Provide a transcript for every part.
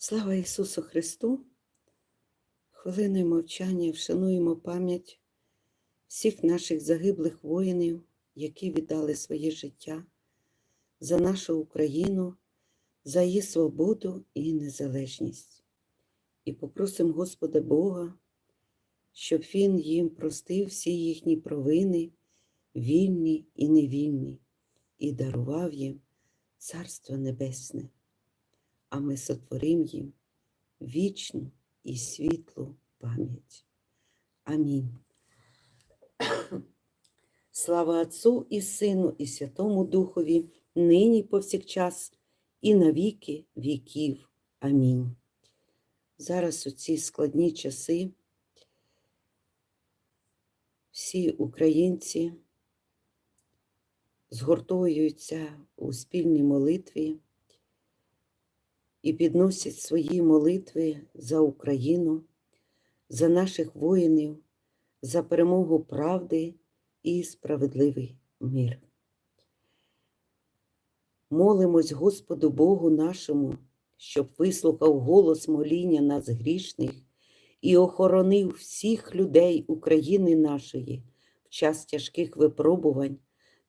Слава Ісусу Христу! Хвилиною мовчання вшануємо пам'ять всіх наших загиблих воїнів, які віддали своє життя за нашу Україну, за її свободу і незалежність. І попросимо Господа Бога, щоб Він їм простив всі їхні провини, вільні і невільні, і дарував їм Царство Небесне а ми сотворим їм вічну і світлу пам'ять. Амінь. Слава Отцу і Сину, і Святому Духові, нині повсякчас, і на віки віків. Амінь. Зараз у ці складні часи всі українці згуртовуються у спільній молитві і підносять свої молитви за Україну, за наших воїнів, за перемогу правди і справедливий мир. Молимось Господу Богу нашому, щоб вислухав голос моління нас грішних і охоронив всіх людей України нашої в час тяжких випробувань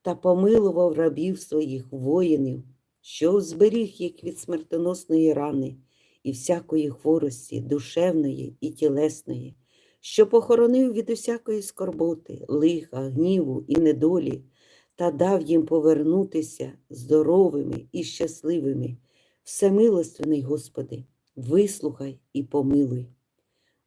та помилував рабів своїх воїнів що зберіг їх від смертоносної рани і всякої хворості, душевної і тілесної, що похоронив від усякої скорботи, лиха, гніву і недолі, та дав їм повернутися здоровими і щасливими. Всемилостивний Господи, вислухай і помилуй.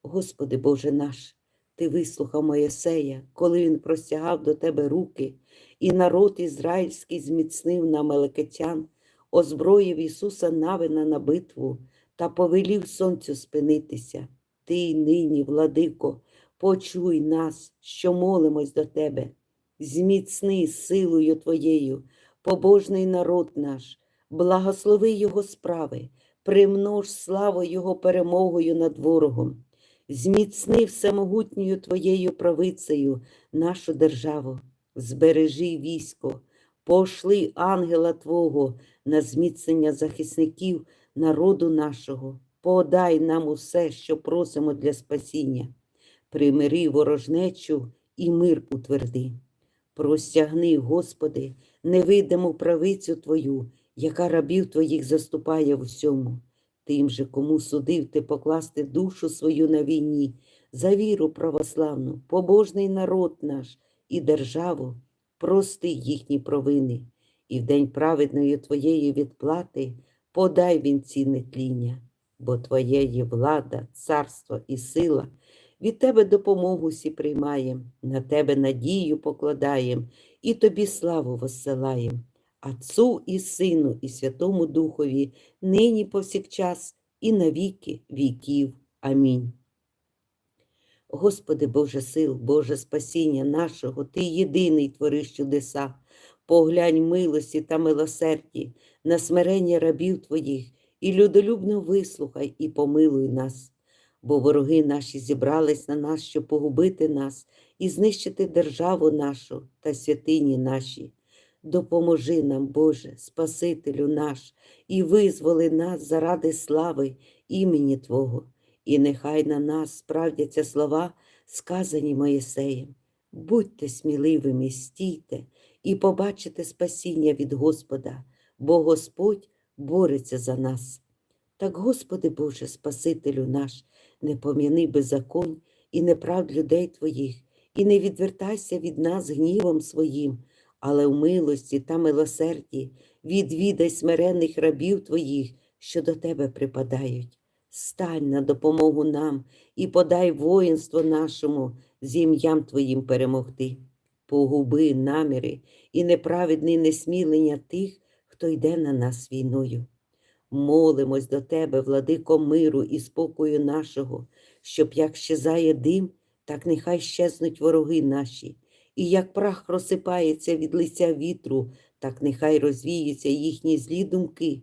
Господи Боже наш, Ти вислухав Моєсея, коли він простягав до Тебе руки, і народ ізраїльський зміцнив на Мелекетян, озброїв Ісуса Навина на битву та повелів сонцю спинитися. Ти нині, владико, почуй нас, що молимось до Тебе, зміцни силою Твоєю, побожний народ наш, благослови Його справи, примнож славу Його перемогою над ворогом, зміцни всемогутньою Твоєю правицею нашу державу, збережи військо. Пошли ангела Твого на зміцнення захисників народу нашого, подай нам усе, що просимо для спасіння, примири ворожнечу і мир утверди. Простягни, Господи, невидиму правицю Твою, яка рабів Твоїх заступає в усьому. Тим же, кому судив ти покласти душу свою на війні, за віру православну, побожний народ наш і державу прости їхні провини, і в день праведної Твоєї відплати подай він ці нетління, бо Твоє є влада, царство і сила, від Тебе допомогу всі приймаєм, на Тебе надію покладаєм і Тобі славу воссилаєм, Отцу і Сину, і Святому Духові, нині повсякчас, і на віки віків. Амінь. Господи Боже сил, Боже спасіння нашого, Ти єдиний твориш чудеса, поглянь милості та милосерді на смирення рабів Твоїх, і людолюбно вислухай і помилуй нас, бо вороги наші зібрались на нас, щоб погубити нас і знищити державу нашу та святині наші. Допоможи нам, Боже, Спасителю наш, і визволи нас заради слави імені Твого і нехай на нас справдяться слова, сказані Моїсеєм. Будьте сміливими, стійте і побачите спасіння від Господа, бо Господь бореться за нас. Так, Господи Боже, Спасителю наш, не пом'яни беззаконь і неправд людей Твоїх, і не відвертайся від нас гнівом своїм, але в милості та милосерді відвідай смиренних рабів Твоїх, що до Тебе припадають. Стань на допомогу нам і подай воїнство нашому з ім'ям Твоїм перемогти. Погуби наміри і неправедне несмілення тих, хто йде на нас війною. Молимось до Тебе, владико миру і спокою нашого, щоб як щезає дим, так нехай щезнуть вороги наші, і як прах розсипається від лиця вітру, так нехай розвіються їхні злі думки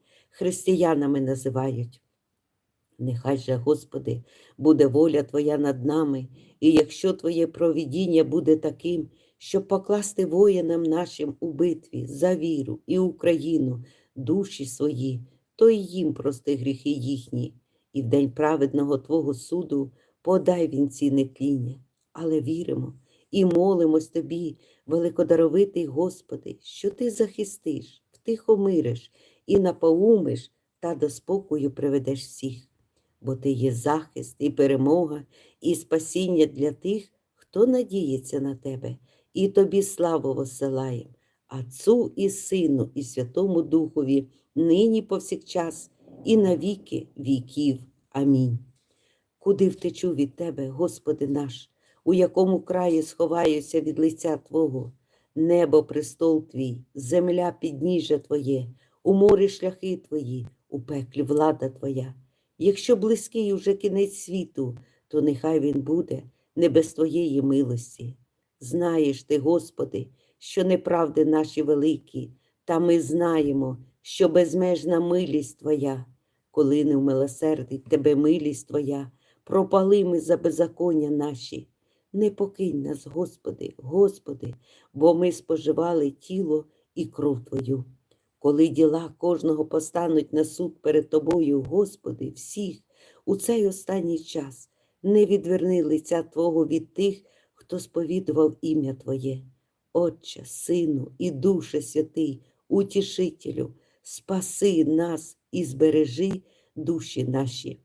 християнами називають. Нехай же, Господи, буде воля Твоя над нами, і якщо Твоє провідіння буде таким, щоб покласти воїнам нашим у битві за віру і Україну, душі свої, то й їм прости гріхи їхні, і в день праведного Твого суду подай вінці нетління. Але віримо і молимось Тобі, великодаровитий Господи, що Ти захистиш, втихомириш і напоумиш та до спокою приведеш всіх бо ти є захист і перемога, і спасіння для тих, хто надіється на тебе, і тобі славу посилаєм, Отцу і Сину, і Святому Духові, нині повсякчас, і на віки віків. Амінь. Куди втечу від Тебе, Господи наш, у якому краї сховаюся від лиця Твого, небо престол Твій, земля підніжжя Твоє, у морі шляхи Твої, у пеклі влада Твоя. Якщо близький уже кінець світу, то нехай він буде не без Твоєї милості. Знаєш ти, Господи, що неправди наші великі, та ми знаємо, що безмежна милість Твоя, коли не вмилосердить Тебе милість Твоя, пропали ми за беззаконня наші. Не покинь нас, Господи, Господи, бо ми споживали тіло і кров Твою. Коли діла кожного постануть на суд перед Тобою, Господи, всіх у цей останній час не відверни лиця Твого від тих, хто сповідував ім'я Твоє. Отче, Сину і Душе Святий, Утішителю, спаси нас і збережи душі наші.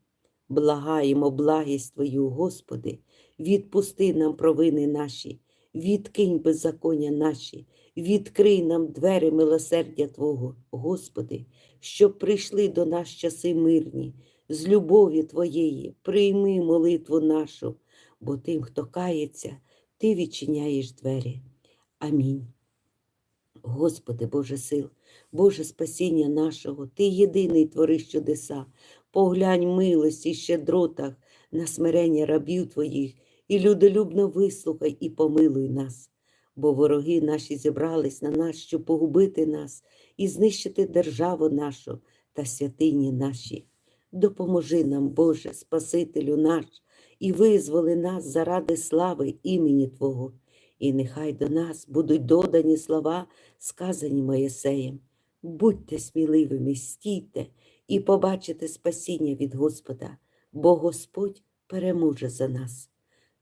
Благаємо благість Твою, Господи, відпусти нам провини наші, відкинь беззаконня наші, відкрий нам двері милосердя Твого, Господи, щоб прийшли до нас часи мирні, з любові Твоєї, прийми молитву нашу, бо тим, хто кається, Ти відчиняєш двері. Амінь. Господи, Боже сил, Боже спасіння нашого, Ти єдиний твориш чудеса, поглянь милості, щедротах на смирення рабів Твоїх, і людолюбно вислухай і помилуй нас, бо вороги наші зібрались на нас, щоб погубити нас і знищити державу нашу та святині наші. Допоможи нам, Боже, Спасителю наш, і визволи нас заради слави імені Твого, і нехай до нас будуть додані слова, сказані Моєсеєм. Будьте сміливими, стійте і побачите спасіння від Господа, бо Господь переможе за нас.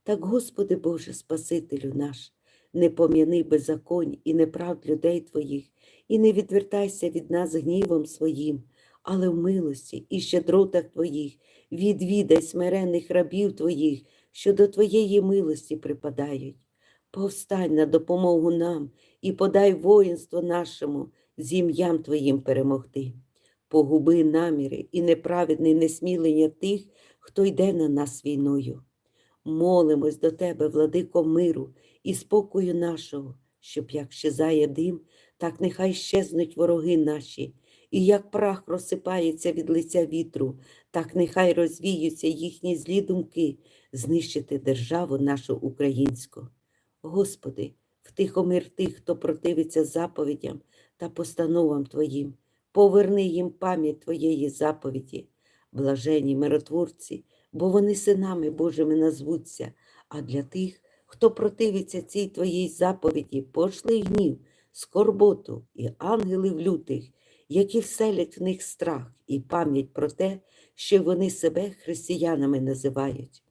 Так, Господи Боже, Спасителю наш, не пом'яни беззаконь і неправд людей Твоїх, і не відвертайся від нас гнівом своїм, але в милості і щедротах Твоїх відвідай смирених рабів Твоїх, що до Твоєї милості припадають. Повстань на допомогу нам і подай воїнство нашому з ім'ям Твоїм перемогти. Погуби наміри і неправедне несмілення тих, хто йде на нас війною. Молимось до Тебе, владико миру і спокою нашого, щоб як щезає дим, так нехай щезнуть вороги наші, і як прах розсипається від лиця вітру, так нехай розвіються їхні злі думки, знищити державу нашу українську. Господи, втихомир тих, хто противиться заповідям та постановам Твоїм, поверни їм пам'ять Твоєї заповіді, блажені миротворці, бо вони синами Божими назвуться, а для тих, хто противиться цій Твоїй заповіді, пошли гнів, скорботу і ангелів лютих, які вселять в них страх і пам'ять про те, що вони себе християнами називають.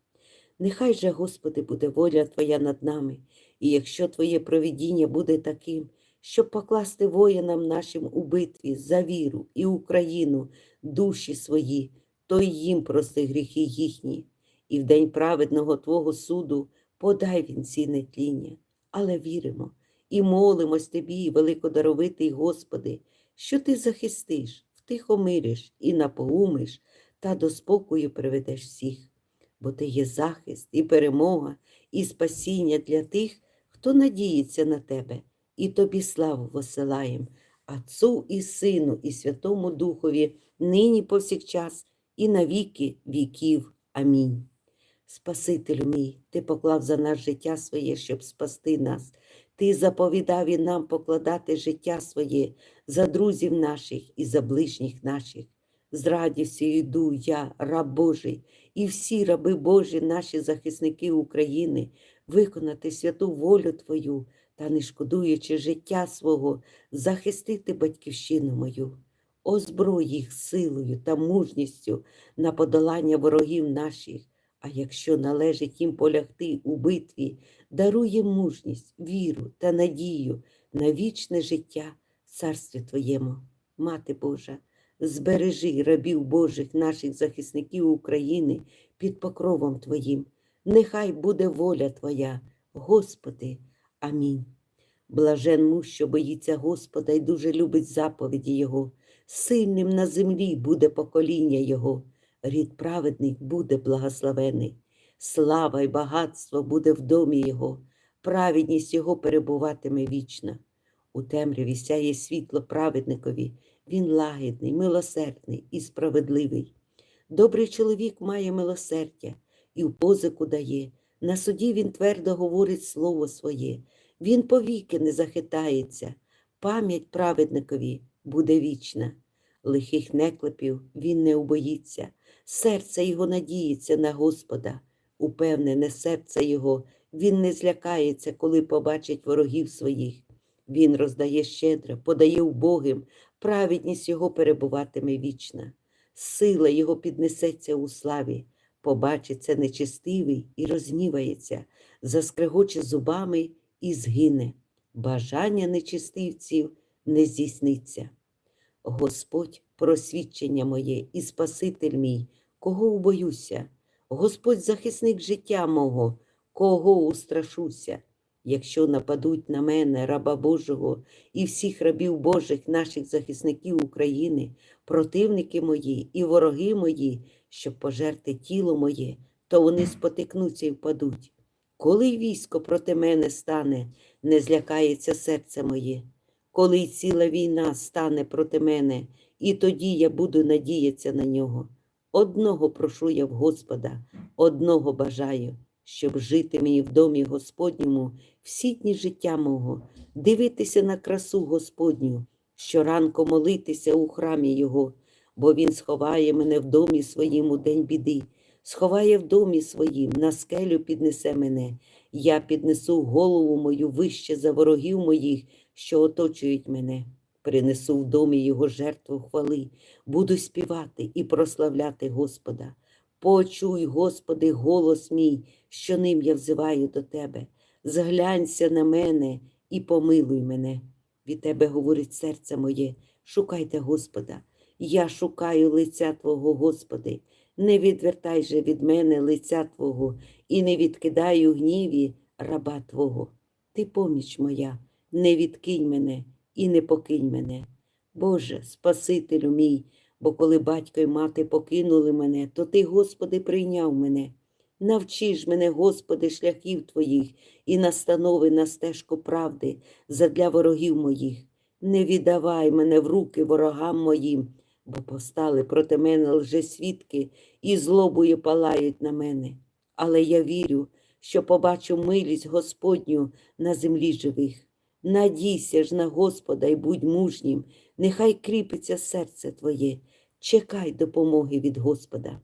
Нехай же, Господи, буде воля Твоя над нами, і якщо Твоє провідіння буде таким, щоб покласти воїнам нашим у битві за віру і Україну, душі свої, то й їм прости гріхи їхні, і в день праведного Твого суду подай вінці нетління. Але віримо і молимось Тобі, великодаровитий Господи, що Ти захистиш, втихомириш і напоумиш та до спокою приведеш всіх, бо Ти є захист і перемога, і спасіння для тих, хто надіється на Тебе, і Тобі славу посилаєм, Отцу і Сину, і Святому Духові, нині повсякчас, і на віки віків. Амінь. Спасителю мій, Ти поклав за нас життя своє, щоб спасти нас. Ти заповідав і нам покладати життя своє за друзів наших і за ближніх наших. З радістю йду я, раб Божий, і всі раби Божі, наші захисники України, виконати святу волю Твою та, не шкодуючи життя свого, захистити батьківщину мою. Озброй їх силою та мужністю на подолання ворогів наших, а якщо належить їм полягти у битві, даруй мужність, віру та надію на вічне життя в царстві Твоєму. Мати Божа, збережи рабів Божих наших захисників України під покровом Твоїм. Нехай буде воля Твоя, Господи. Амінь. Блажен муж, що боїться Господа і дуже любить заповіді Його. Сильним на землі буде покоління Його, рід праведних буде благословений. Слава й багатство буде в домі Його, праведність Його перебуватиме вічна. У темряві сяє світло праведникові, він лагідний, милосердний і справедливий. Добрий чоловік має милосердя і в позику дає. На суді він твердо говорить слово своє, він повіки не захитається, пам'ять праведникові буде вічна. Лихих неклепів він не убоїться, серце його надіється на Господа, упевнене серце його, він не злякається, коли побачить ворогів своїх. Він роздає щедро, подає убогим, праведність його перебуватиме вічна. Сила його піднесеться у славі, побачиться нечистивий і розгнівається, заскрегоче зубами і згине. Бажання нечистивців не здійсниться. Господь, просвідчення моє і Спаситель мій, кого убоюся, Господь захисник життя мого, кого устрашуся. Якщо нападуть на мене, раба Божого, і всіх рабів Божих, наших захисників України, противники мої і вороги мої, щоб пожерти тіло моє, то вони спотикнуться і впадуть. Коли військо проти мене стане, не злякається серце моє, коли ціла війна стане проти мене, і тоді я буду надіятися на нього. Одного прошу я в Господа, одного бажаю, щоб жити мені в домі Господньому всі дні життя мого, дивитися на красу Господню, щоранку молитися у храмі Його, бо Він сховає мене в домі своїм у день біди, сховає в домі своїм, на скелю піднесе мене. Я піднесу голову мою вище за ворогів моїх, що оточують мене. Принесу в домі Його жертву хвали, буду співати і прославляти Господа. Почуй, Господи, голос мій, що ним я взиваю до Тебе. Зглянься на мене і помилуй мене. Від Тебе говорить серце моє, шукайте Господа. Я шукаю лиця Твого, Господи. Не відвертай же від мене лиця Твого і не відкидай у гніві раба Твого. Ти поміч моя, не відкинь мене і не покинь мене. Боже, Спасителю мій, бо коли батько й мати покинули мене, то Ти, Господи, прийняв мене. Навчи ж мене, Господи, шляхів Твоїх і настанови на стежку правди задля ворогів моїх. Не віддавай мене в руки ворогам моїм, бо повстали проти мене лжесвідки і злобою палають на мене. Але я вірю, що побачу милість Господню на землі живих. Надійся ж на Господа і будь мужнім, нехай кріпиться серце Твоє, чекай допомоги від Господа.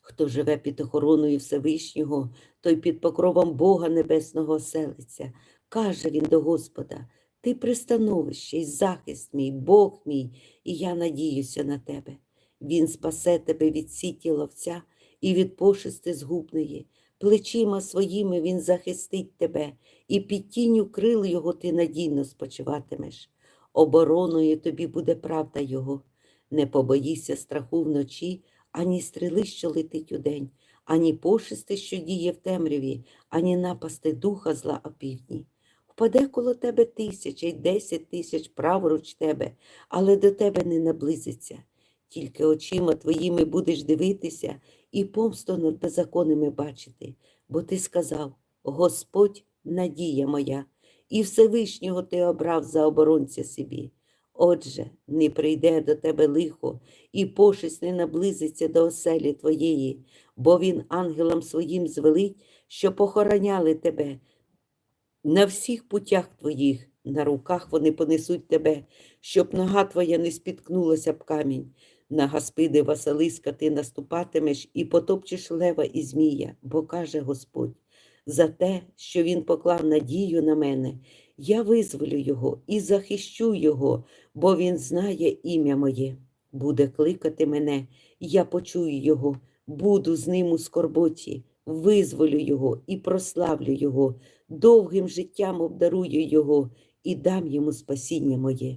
Хто живе під охороною Всевишнього, той під покровом Бога Небесного селиться. Каже він до Господа: Ти пристановище й захист мій, Бог мій, і я надіюся на тебе. Він спасе тебе від сіті ловця і від пошисти згубної. Плечима своїми він захистить тебе, і під тінню крил його ти надійно спочиватимеш. Обороною тобі буде правда Його. Не побоїся страху вночі, ані стріли, що летить удень, ані пошисти, що діє в темряві, ані напасти духа зла опівдні. Впаде коло тебе тисяча й десять тисяч праворуч тебе, але до тебе не наблизиться. Тільки очима твоїми будеш дивитися і помсту над беззаконними бачити, бо ти сказав: Господь, надія моя, і Всевишнього ти обрав за оборонця собі. Отже, не прийде до тебе лихо, і пошесть не наблизиться до оселі твоєї, бо він ангелам своїм звелить, що похороняли тебе. На всіх путях твоїх, на руках вони понесуть тебе, щоб нога твоя не спіткнулася б камінь. На Гаспиди Василиска ти наступатимеш і потопчеш лева і змія, бо каже Господь, за те, що він поклав надію на мене, я визволю його і захищу його, бо він знає ім'я моє. Буде кликати мене, я почую його, буду з ним у скорботі, визволю його і прославлю його, довгим життям обдарую його і дам йому спасіння моє.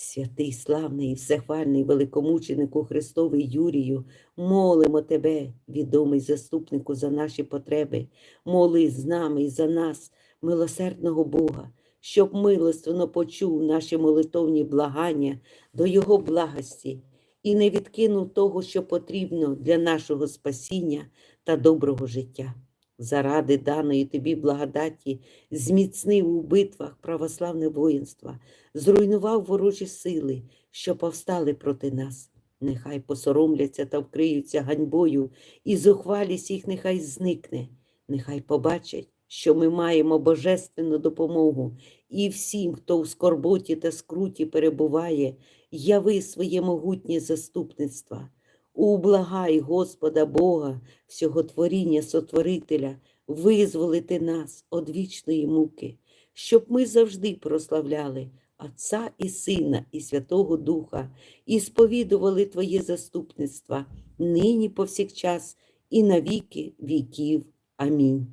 Святий, славний і всехвальний великомученику Христовий Юрію, молимо тебе, відомий заступнику, за наші потреби, моли з нами і за нас, милосердного Бога, щоб милостивно почув наші молитовні благання до Його благості і не відкинув того, що потрібно для нашого спасіння та доброго життя. Заради даної тобі благодаті зміцнив у битвах православне воїнство, зруйнував ворожі сили, що повстали проти нас. Нехай посоромляться та вкриються ганьбою, і зухвалість їх нехай зникне. Нехай побачать, що ми маємо божественну допомогу, і всім, хто в скорботі та скруті перебуває, яви своє могутнє заступництва. Ублагай Господа Бога, всього творіння Сотворителя, визволити нас від вічної муки, щоб ми завжди прославляли Отця і Сина, і Святого Духа, і сповідували Твоє заступництва нині повсякчас і на віки віків. Амінь.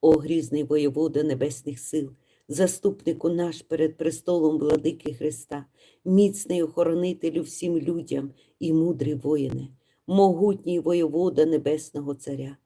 О грізний воєвода Небесних сил, заступнику наш перед престолом владики Христа, міцний охоронителю всім людям і мудрий воїне, могутній воєвода Небесного Царя.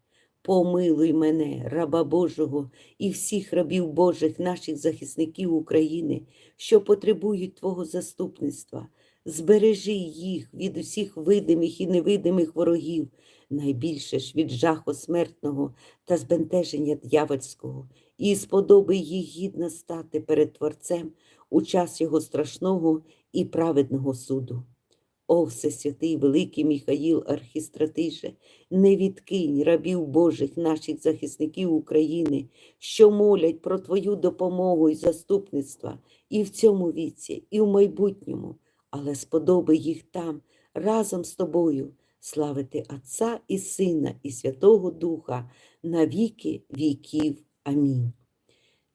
Помилуй мене, раба Божого, і всіх рабів Божих, наших захисників України, що потребують Твого заступництва. Збережи їх від усіх видимих і невидимих ворогів, найбільше ж від жаху смертного та збентеження дьявольського, і сподоби їх гідно стати перед Творцем у час його страшного і праведного суду. О, Всесвятий Великий Міхаїл Архістратиже, не відкинь рабів Божих наших захисників України, що молять про Твою допомогу і заступництва і в цьому віці, і в майбутньому, але сподоби їх там разом з тобою славити Отця і Сина, і Святого Духа на віки віків. Амінь.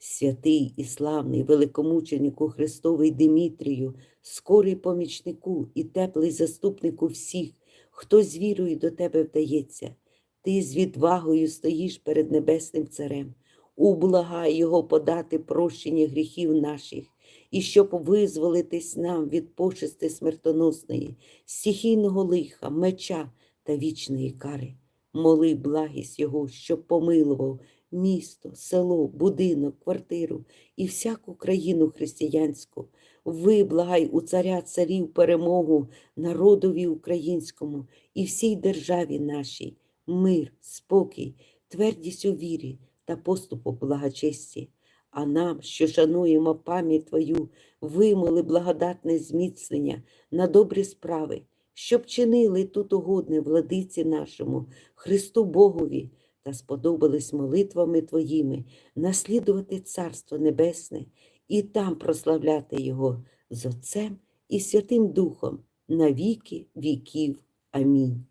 Святий і славний великомученику Христовий Димітрію, скорий помічнику і теплий заступнику всіх, хто з вірою до тебе вдається, ти з відвагою стоїш перед Небесним Царем, ублагай Його подати прощення гріхів наших, і щоб визволитись нам від пошести смертоносної, стихійного лиха, меча та вічної кари. Моли благість Його, щоб помилував місто, село, будинок, квартиру і всяку країну християнську. Виблагай у царя царів перемогу народові українському і всій державі нашій, мир, спокій, твердість у вірі та поступу благочесті. А нам, що шануємо пам'ять Твою, вимоли благодатне зміцнення на добрі справи, щоб чинили тут угодне владиці нашому, Христу Богові, та сподобались молитвами Твоїми наслідувати Царство Небесне і там прославляти Його з Отцем і Святим Духом на віки віків. Амінь.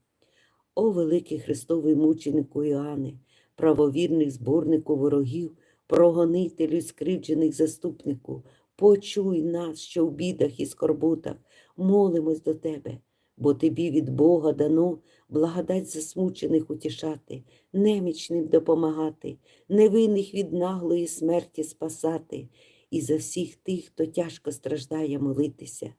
О великий Христовий мученику Іоанне, правовірний зборнику ворогів, прогонителю скривджених заступнику, почуй нас, що в бідах і скорботах молимось до Тебе, бо Тобі від Бога дано благодать засмучених утішати, немічним допомагати, невинних від наглої смерті спасати, і за всіх тих, хто тяжко страждає, молитися.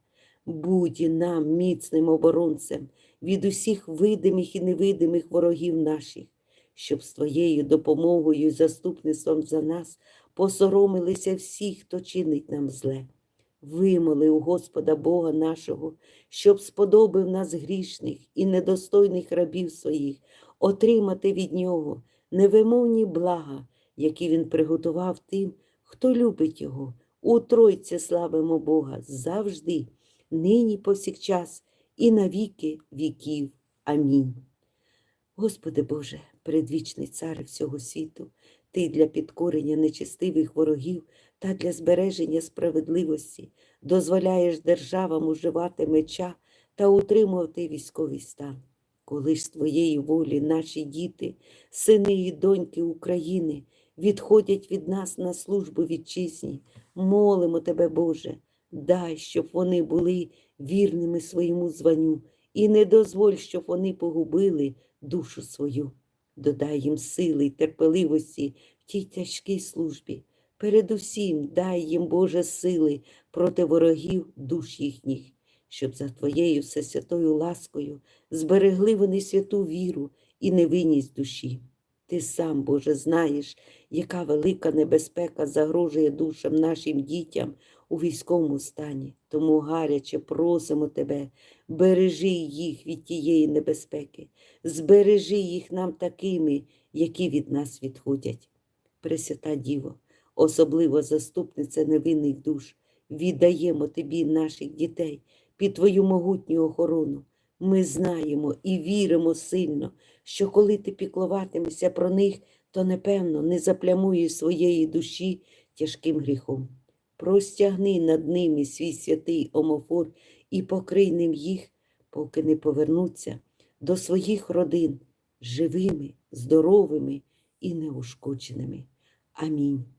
Будь і нам міцним оборонцем від усіх видимих і невидимих ворогів наших, щоб з Твоєю допомогою і заступництвом за нас посоромилися всі, хто чинить нам зле. Вимоли у Господа Бога нашого, щоб сподобив нас грішних і недостойних рабів своїх, отримати від Нього невимовні блага, які Він приготував тим, хто любить Його У Тройці славимо Бога завжди, нині повсякчас і на віки віків. Амінь. Господи Боже, предвічний цар всього світу, Ти для підкорення нечестивих ворогів та для збереження справедливості дозволяєш державам уживати меча та утримувати військовий стан. Коли ж з Твоєї волі наші діти, сини і доньки України відходять від нас на службу вітчизні, молимо Тебе, Боже, дай, щоб вони були вірними своєму званню, і не дозволь, щоб вони погубили душу свою. Додай їм сили й терпеливості в тій тяжкій службі. Передусім дай їм, Боже, сили проти ворогів душ їхніх, щоб за Твоєю всесвятою ласкою зберегли вони святу віру і невинність душі. Ти сам, Боже, знаєш, яка велика небезпека загрожує душам нашим дітям у військовому стані. Тому гаряче просимо Тебе, бережи їх від тієї небезпеки, збережи їх нам такими, які від нас відходять. Пресвята Діво, особливо заступниця невинних душ, віддаємо Тобі наших дітей під Твою могутню охорону. Ми знаємо і віримо сильно, що коли ти піклуватимешся про них, то непевно не заплямуєш своєї душі тяжким гріхом. Простягни над ними свій святий омофор і покрий ним їх, поки не повернуться до своїх родин живими, здоровими і неушкодженими. Амінь.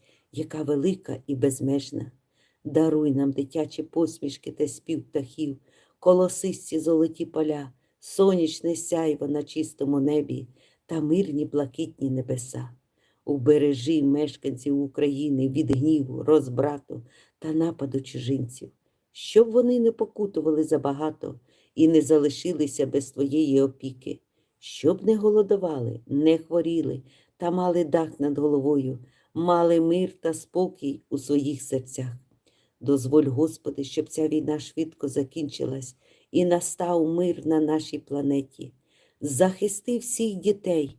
яка велика і безмежна. Даруй нам дитячі посмішки та спів птахів, колосисті золоті поля, сонячне сяйво на чистому небі та мирні блакитні небеса. Убережи мешканців України від гніву, розбрату та нападу чужинців, щоб вони не покутували забагато і не залишилися без твоєї опіки, щоб не голодували, не хворіли та мали дах над головою, мали мир та спокій у своїх серцях. Дозволь, Господи, щоб ця війна швидко закінчилась і настав мир на нашій планеті. Захисти всіх дітей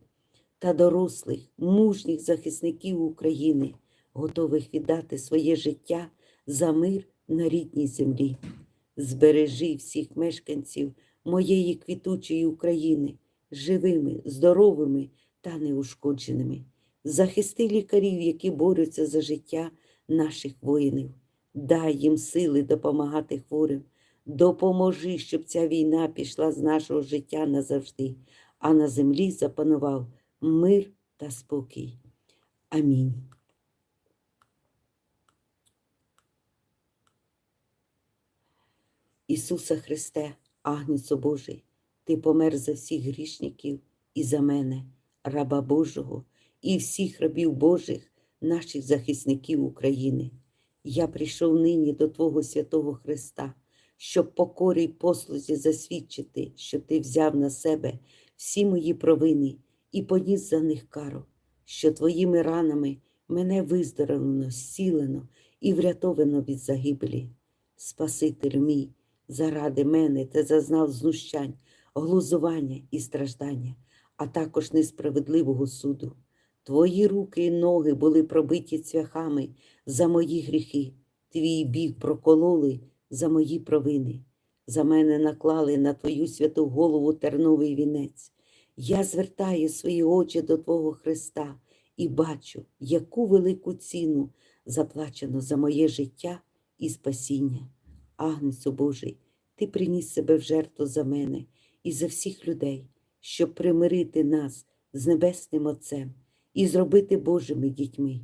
та дорослих, мужніх захисників України, готових віддати своє життя за мир на рідній землі. Збережи всіх мешканців моєї квітучої України живими, здоровими та неушкодженими. Захисти лікарів, які борються за життя наших воїнів. Дай їм сили допомагати хворим. Допоможи, щоб ця війна пішла з нашого життя назавжди, а на землі запанував мир та спокій. Амінь. Ісусе Христе, Агнецо Божий, Ти помер за всіх грішників і за мене, раба Божого, і всіх рабів Божих, наших захисників України. Я прийшов нині до Твого святого Христа, щоб покорі й послузі засвідчити, що Ти взяв на себе всі мої провини і поніс за них кару, що Твоїми ранами мене виздоровлено, зцілено і врятовано від загибелі. Спасителю мій, заради мене ти зазнав знущань, глузування і страждання, а також несправедливого суду. Твої руки і ноги були пробиті цвяхами за мої гріхи, твій бік прокололи за мої провини. За мене наклали на твою святу голову терновий вінець. Я звертаю свої очі до Твого Христа і бачу, яку велику ціну заплачено за моє життя і спасіння. Агнецю Божий, Ти приніс себе в жертву за мене і за всіх людей, щоб примирити нас з Небесним Отцем і зробити Божими дітьми.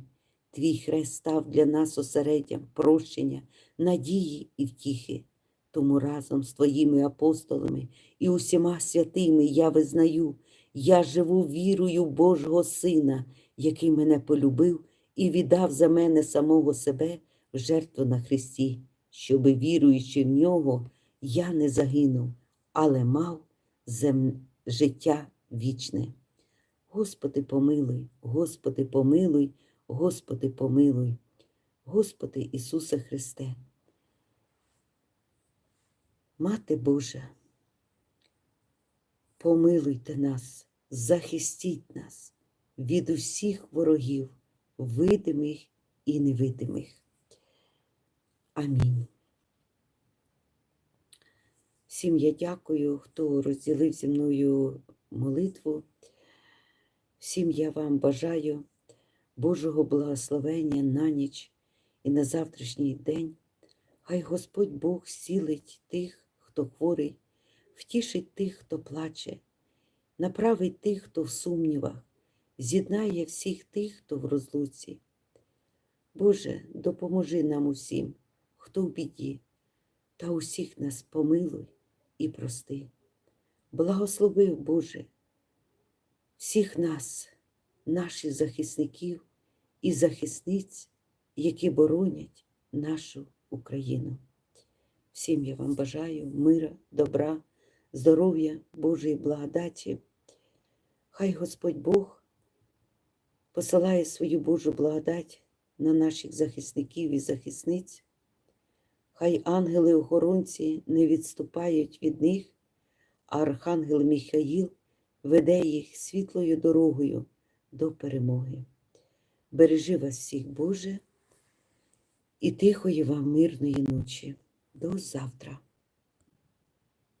Твій хрест став для нас осереддям прощення, надії і втіхи. Тому разом з твоїми апостолами і усіма святими я визнаю, я живу вірою Божого Сина, який мене полюбив і віддав за мене самого себе в жертву на Христі, щоби, віруючи в нього, я не загинув, але мав зем... життя вічне. Господи, помилуй, Господи, помилуй, Господи, помилуй, Господи Ісусе Христе. Мати Божа, помилуйте нас, захистіть нас від усіх ворогів, видимих і невидимих. Амінь. Всім я дякую, хто розділив зі мною молитву. Всім я вам бажаю Божого благословення на ніч і на завтрашній день. Хай Господь Бог зцілить тих, хто хворий, втішить тих, хто плаче, направить тих, хто в сумнівах, з'єднає всіх тих, хто в розлуці. Боже, допоможи нам усім, хто в біді, та усіх нас помилуй і прости. Благослови, Боже, всіх нас, наших захисників і захисниць, які боронять нашу Україну. Всім я вам бажаю мира, добра, здоров'я, Божої благодаті. Хай Господь Бог посилає свою Божу благодать на наших захисників і захисниць. Хай ангели-охоронці не відступають від них, а архангел Міхаїл веде їх світлою дорогою до перемоги. Бережи вас всіх, Боже, і тихої вам мирної ночі. До завтра.